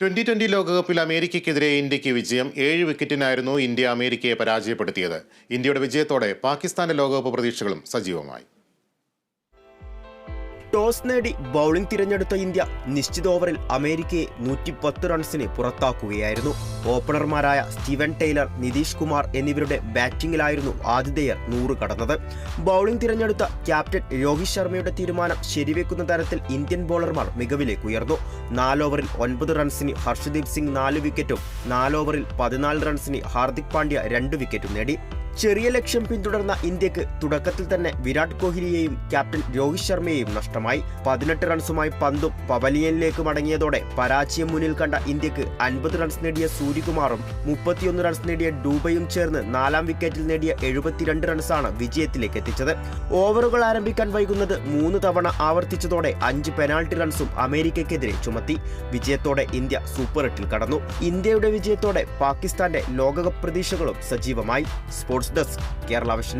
Twenty twenty ലോകകപ്പിൽ അമേരിക്കയ്ക്കെതിരെ ഇന്ത്യയ്ക്ക് വിജയം ഏഴ് വിക്കറ്റിനായിരുന്നു ഇന്ത്യ അമേരിക്കയെ പരാജയപ്പെടുത്തിയത്. ഇന്ത്യയുടെ വിജയത്തോടെ പാകിസ്ഥാന്റെ ലോകകപ്പ് പ്രതീക്ഷകളും സജീവമായി. ടോസ് നേടി ബൗളിംഗ് തിരഞ്ഞെടുത്ത ഇന്ത്യ നിശ്ചിത ഓവറിൽ അമേരിക്കയെ നൂറ്റി പത്ത് റൺസിന് പുറത്താക്കുകയായിരുന്നു. ഓപ്പണർമാരായ സ്റ്റീവൻ ടൈലർ നിതീഷ് കുമാർ എന്നിവരുടെ ബാറ്റിംഗിലായിരുന്നു ആതിഥേയർ നൂറ് കടന്നത്. ബൗളിംഗ് തിരഞ്ഞെടുത്ത ക്യാപ്റ്റൻ രോഹിത് ശർമ്മയുടെ തീരുമാനം ശരിവെക്കുന്ന തരത്തിൽ ഇന്ത്യൻ ബോളർമാർ മികവിലേക്ക് ഉയർന്നു. നാല് ഓവറിൽ ഒൻപത് റൺസിന് ഹർഷദീപ് സിംഗ് നാല് വിക്കറ്റും നാലോവറിൽ പതിനാല് റൺസിന് ഹാർദിക് പാണ്ഡ്യ രണ്ട് വിക്കറ്റും നേടി. ചെറിയ ലക്ഷ്യം പിന്തുടർന്ന ഇന്ത്യയ്ക്ക് തുടക്കത്തിൽ തന്നെ വിരാട് കോഹ്ലിയെയും ക്യാപ്റ്റൻ രോഹിത് ശർമ്മയെയും നഷ്ടമായി. പതിനെട്ട് റൺസുമായി പന്തും പവലിയനിലേക്ക് മടങ്ങിയതോടെ പരാജയം മുന്നിൽ കണ്ട ഇന്ത്യയ്ക്ക് അൻപത് റൺസ് നേടിയ സൂര്യകുമാറും മുപ്പത്തിയൊന്ന് റൺസ് നേടിയ ഡൂബയും ചേർന്ന് നാലാം വിക്കറ്റിൽ നേടിയ എഴുപത്തിരണ്ട് റൺസാണ് വിജയത്തിലേക്ക് എത്തിച്ചത്. ഓവറുകൾ ആരംഭിക്കാൻ വൈകുന്നത് മൂന്ന് തവണ ആവർത്തിച്ചതോടെ അഞ്ച് പെനാൾട്ടി റൺസും അമേരിക്കയ്ക്കെതിരെ ചുമത്തി. വിജയത്തോടെ ഇന്ത്യ സൂപ്പർ എട്ടിൽ കടന്നു. ഇന്ത്യയുടെ വിജയത്തോടെ പാകിസ്ഥാന്റെ ലോകകപ്പ് പ്രതീക്ഷകളും സജീവമായി. Sports desk Kerala vision